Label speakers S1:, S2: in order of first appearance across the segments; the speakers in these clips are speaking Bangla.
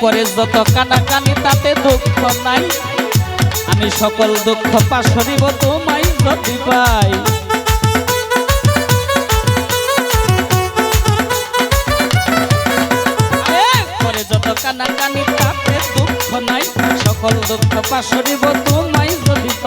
S1: করে যত কানা কানি তাতে দুঃখ নাই। আমি সকল দুঃখ পাশরিব তোমায় যদি পাই। কানা যত তাতে দুঃখ নাই। সকল দুঃখ পাশরিব তোমায় যদি পাই।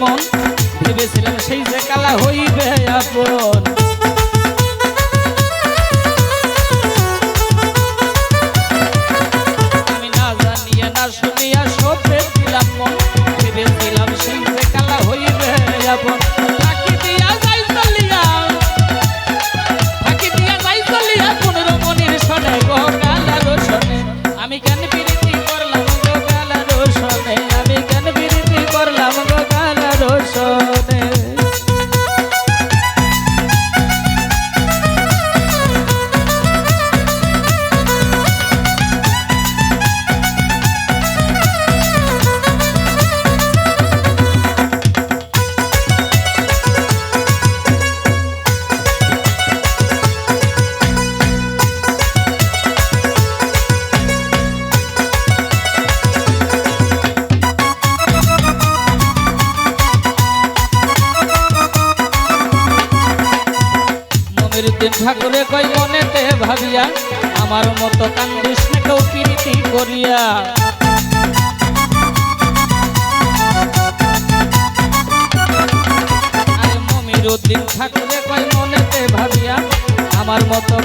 S1: মন, ভেবেছিলাম সেই যে কালা হইবে আপন। আমি না জানিয়া না শুনিয়া সব দিলাম মন। দিন ঠাকুরে কই মনেতে ভাবিয়া, আমার মতো কান্দিস কেউ প্রীতি করিয়া। মমির দিন ঠাকুরে কই মনেতে ভাবিয়া, আমার মতো